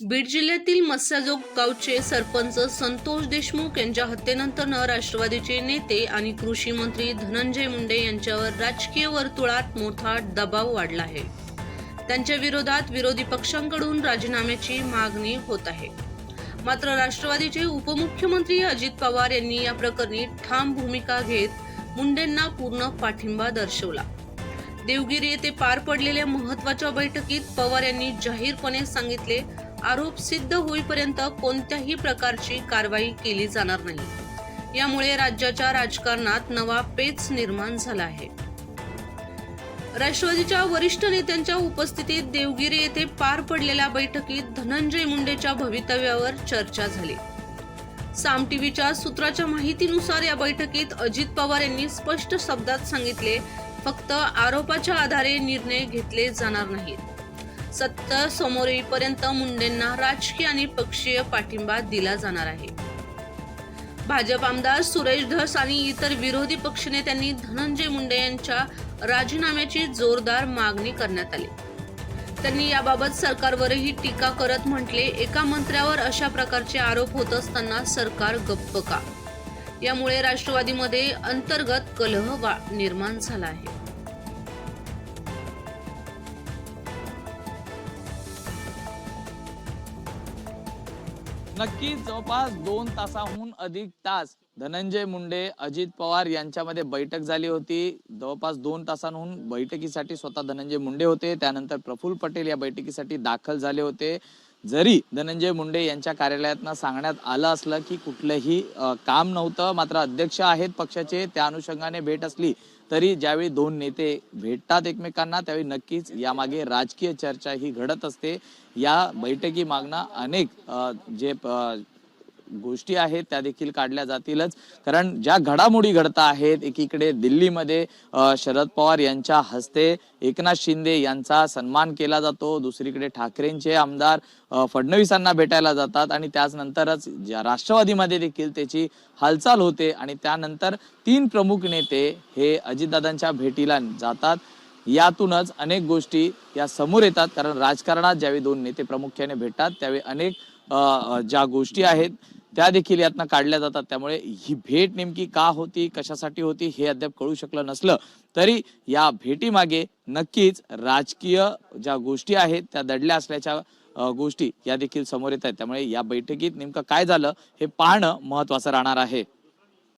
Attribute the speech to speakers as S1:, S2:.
S1: बीड जिल्ह्यातील मत्स्याजोग गावचे सरपंच संतोष देशमुख यांच्या हत्येनंतरनं राष्ट्रवादीचे नेते आणि कृषी मंत्री धनंजय मुंडे यांच्यावर राजकीय वर्तुळात मोठा दबाव वाढला आहे. त्यांच्या विरोधात विरोधी पक्षांकडून राजीनाम्याची मागणी होत आहे. मात्र राष्ट्रवादीचे उपमुख्यमंत्री अजित पवार यांनी या प्रकरणी ठाम भूमिका घेत मुंडेंना पूर्ण पाठिंबा दर्शवला. देवगिरी येथे पार पडलेल्या महत्त्वाच्या बैठकीत पवार यांनी जाहीरपणे सांगितले आरोप सिद्ध होईपर्यंत कोणत्याही प्रकारची कारवाई केली जाणार नाही. यामुळे राज्याच्या राजकारणात नवा पेच निर्माण झाला आहे. राष्ट्रवादीच्या वरिष्ठ नेत्यांच्या उपस्थितीत देवगिरी येथे पार पडलेल्या बैठकीत धनंजय मुंडेच्या भवितव्यावर चर्चा झाली. साम टीव्हीच्या सूत्राच्या माहितीनुसार या बैठकीत अजित पवार यांनी स्पष्ट शब्दात सांगितले फक्त आरोपाच्या आधारे निर्णय घेतले जाणार नाहीत. सत्ता समोर येईपर्यंत मुंडेंना राजकीय आणि पक्षीय पाठिंबा दिला जाणार आहे. भाजप आमदार सुरेश धस आणि इतर विरोधी पक्षनेत्यांनी धनंजय मुंडे यांच्या राजीनाम्याची जोरदार मागणी करण्यात आली. त्यांनी याबाबत सरकारवरही टीका करत म्हटले एका मंत्र्यावर अशा प्रकारचे आरोप होत असताना सरकार गप्प का? यामुळे राष्ट्रवादीमध्ये अंतर्गत कलह वा- निर्माण झाला आहे.
S2: नक्कीच जवळपास दोन तासाहून अधिक तास धनंजय मुंडे अजित पवार यांच्यामध्ये बैठक झाली होती. जवळपास दोन तासांहून बैठकीसाठी स्वतः धनंजय मुंडे होते. त्यानंतर प्रफुल्ल पटेल या बैठकीसाठी दाखल झाले होते. जरी धनंजय मुंडे यांच्या कार्यालयातनं सांगण्यात आलं असलं की कुठलंही काम नव्हतं मात्र अध्यक्ष आहेत पक्षाचे त्या अनुषंगाने भेट असली तरी ज्यावेळी दोन नेते भेटतात एकमेकांना त्यावेळी नक्कीच यामागे राजकीय चर्चा ही घडत असते. या बैठकी मागणं अनेक जे गोष्टी आहेत त्या देखील काढल्या जातीलच. कारण ज्या घडामोडी घडत आहेत एकीकडे दिल्लीमध्ये शरद पवार यांच्या हस्ते एकनाथ शिंदे यांचा सन्मान केला जातो दुसरीकडे ठाकरेंचे आमदार फडणवीसांना भेटायला जातात आणि त्याचनंतरच राष्ट्रवादीमध्ये देखील त्याची हालचाल होते आणि त्यानंतर तीन प्रमुख नेते हे अजितदादांच्या भेटीला जातात. यातूनच अनेक गोष्टी या समोर येतात कारण राजकारणात ज्यावेळी दोन नेते प्रामुख्याने भेटतात त्यावेळी अनेक ज्या गोष्टी आहेत त्या देखील यातनं काढल्या जातात. त्यामुळे ही भेट नेमकी का होती कशासाठी होती हे अद्याप कळू शकलं नसलं तरी या भेटीमागे नक्कीच राजकीय ज्या गोष्टी आहेत त्या दडल्या असल्याच्या गोष्टी या देखील समोर येत आहेत. त्यामुळे या बैठकीत नेमकं काय झालं हे पाहणं महत्वाचं राहणार आहे.